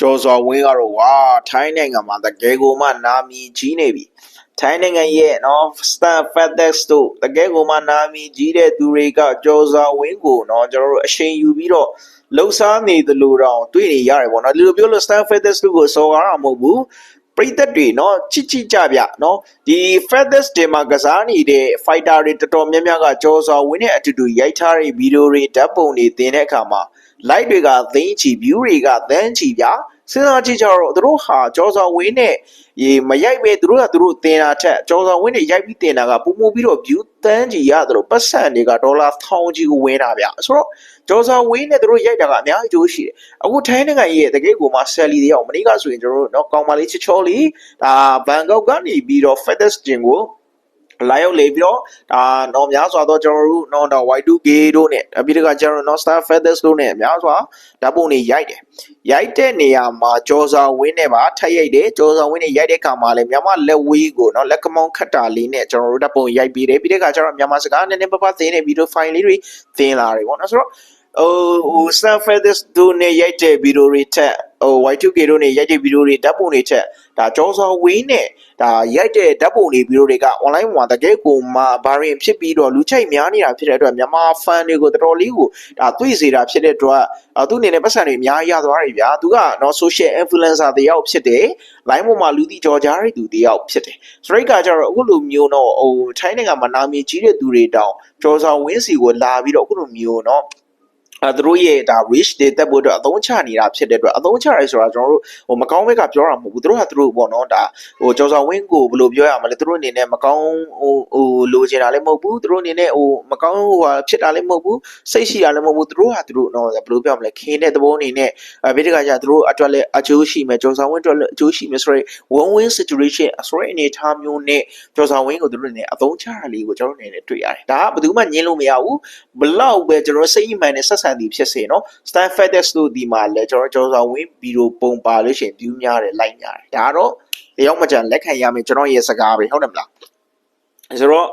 ကျော်စော်ဝင်းကတော့ဝါထိုင်းနိုင်ငံမှာတကယ်ကိုမှနာမည်ကြီးနေပြီထိုင်းနိုင်ငံရဲ့နော် Star FedEx တို့တကယ်ကိုမှနာမည်ကြီးတဲ့သူတွေကကျော်စော်ဝင်းကိုနော်ကျွန်တော်တို့အရှိန်ယူပြီးတော့လှုပ်ရှားနေသလိုတောင်တွေ့နေရတယ်ပေါ့နော်ဒီလိုပြောလို့ Star FedEx တို့ကိုစော်ကားတာမဟုတ်ဘူး ပရိသတ်တွေနော်ချစ်ချစ်ကြဗျနော်ဒီ FedEx တင်မှာကစားနေတဲ့ fighter တွေတော်တော်များများကကျော်စော်ဝင်းနဲ့အတူတူရိုက်ထားတဲ့ဗီဒီယိုတွေဓာတ်ပုံတွေတင်တဲ့အခါမှာ like တွေကသိန်းချီ view တွေကသန်းချီဗျာ စဉ်းစားကြည့်ကြတော့သူတို့ဟာကြော်စော်ဝင်းနဲ့ရေမရိုက်ပဲသူတို့ကသူတို့တင်တာထက်ကြော်စော်ဝင်းနဲ့ရိုက်ပြီးတင်တာကပုံမှုပြီးတော့ view သန်းချီရတယ်လို့ပတ်စံတွေကဒေါ်လာထောင်ချီကိုဝင်တာဗျာဆိုတော့ကြော်စော်ဝင်းနဲ့သူတို့ရိုက်တာကအများကြီးကျိုးရှိတယ်အခုထိုင်းနိုင်ငံရဲ့တကယ်ကိုမှ Sally တွေရောက်မနေ့ကဆိုရင်ကျွန်တော်တို့နော်ကောင်းပါလေးချစ်ချောလေးဒါဘန်ကောက်ကနေပြီးတော့ FedEx တင်ကို လာရောက်လေပြီးတော့ဒါတော့များစွာတော့ကျွန်တော်တို့တော့ဒါ Y2K တို့နဲ့ပြီးတော့ကျွန်တော်တို့ Star Feathers တို့နဲ့များစွာဓာတ်ပုံတွေရိုက်တယ်ရိုက်တဲ့နေရာမှာကြော်စာဝင်းနဲ့ပါထပ်ရိုက်တယ်ကြော်စာဝင်းနဲ့ရိုက်တဲ့ခါမှာလည်းမြန်မာလက်ဝေးကိုနော်လက်ကမောင်းခတ်တာလေးနဲ့ကျွန်တော်တို့ဓာတ်ပုံရိုက်ပြီးတယ်ပြီးတဲ့ခါကျတော့မြန်မာစကားနည်းနည်းပပသင်တဲ့ဗီဒီယိုဖိုင်လေးတွေသင်လာတယ်ပေါ့နော်ဆိုတော့ဟိုဟို Star Feathers တို့နဲ့ရိုက်တဲ့ဗီဒီယိုတွေထက် ဟို Y2K တို့နဲ့ရိုက်တဲ့ဗီဒီယိုတွေဓာတ်ပုံတွေထက်ဒါကြော်စာဝင်းနဲ့ဒါရိုက်တဲ့ဓာတ်ပုံတွေဗီဒီယိုတွေက online မှာတကယ်ကိုမှဘာရင်ဖြစ်ပြီးတော့လူချိတ်များနေတာဖြစ်တဲ့အတွက်မြန်မာ fan တွေကိုတော်တော်လေးကိုဒါတွေ့စေတာဖြစ်တဲ့အတွက်အာသူအနေနဲ့ပတ်စံတွေအများကြီးရသွားတယ်ဗျာသူကနော် social influencer တယောက်ဖြစ်တယ် line ပေါ်မှာလူသိကြော်ကြားတဲ့သူတယောက်ဖြစ်တယ်စရိတ်ကကြတော့အခုလိုမျိုးတော့ဟိုထိုင်းနိုင်ငံမှာနာမည်ကြီးတဲ့သူတွေတောင်ကြော်ဆောင်ဝင်းစီကိုလာပြီးတော့အခုလိုမျိုးနော် အဲသူတို့ရဲ့ဒါ reach တွေတက်ဖို့အတွက်အသုံးချနေတာဖြစ်တဲ့အတွက်အသုံးချရဲဆိုတာကျွန်တော်တို့ဟိုမကောင်းဘက်ကပြောတာမဟုတ်ဘူးသူတို့ကသူတို့ပေါ့နော်ဒါဟိုကျော်ဆောင်ဝင်းကိုဘယ်လိုပြောရမလဲသူတို့အနေနဲ့မကောင်းဟိုဟိုလိုချင်တာလည်းမဟုတ်ဘူးသူတို့အနေနဲ့ဟိုမကောင်းဟိုဟာဖြစ်တာလည်းမဟုတ်ဘူးစိတ်ရှိတာလည်းမဟုတ်ဘူးသူတို့ဟာသူတို့နော်ဘယ်လိုပြောရမလဲခင်းတဲ့သဘောအနေနဲ့အဲပြီးတခါကျသူတို့အတွက်လည်းအကျိုးရှိမယ်ကျော်ဆောင်ဝင်းအတွက်လည်းအကျိုးရှိမယ်ဆိုတော့ one win situation အစွဲအနေထားမျိုးနဲ့ကျော်ဆောင်ဝင်းကိုသူတို့အနေနဲ့အသုံးချတာလေးကိုကျွန်တော်အနေနဲ့တွေ့ရတယ်ဒါကဘယ်သူမှညင်းလို့မရဘူးဘလောက်ပဲကျွန်တော်စိတ်အမှန်နဲ့ဆက်ဆံသည်ဖြစ်စေနော် stand fedex တို့ဒီမှာလည်းကျွန်တော်ကျော်ဆောင်ဝင်းဗီဒီယိုပုံပါလို့ရှိရင် view များတယ် like များတယ်ဒါကတော့တယောက်မကြံလက်ခံရမယ်ကျွန်တော်ရဲ့စကားပဲဟုတ်တယ်မလားဆိုတော့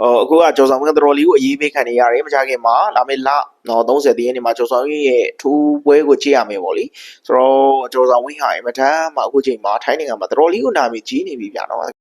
ဟိုအခုကကျော်ဆောင်ဝင်းကတော်တော်လေးကိုအရေးပေးခံနေရတယ်မကြခင်မှာလာမယ့်လတော့30တရက်နေ့မှာကျော်ဆောင်ဝင်းရဲ့ထူးပွဲကိုကြည့်ရမယ်ပေါ့လေဆိုတော့ကျော်ဆောင်ဝင်းဟာအမတန်မှအခုချိန်မှာထိုင်းနိုင်ငံမှာတော်တော်လေးကိုနာမည်ကြီးနေပြီဗျာနော်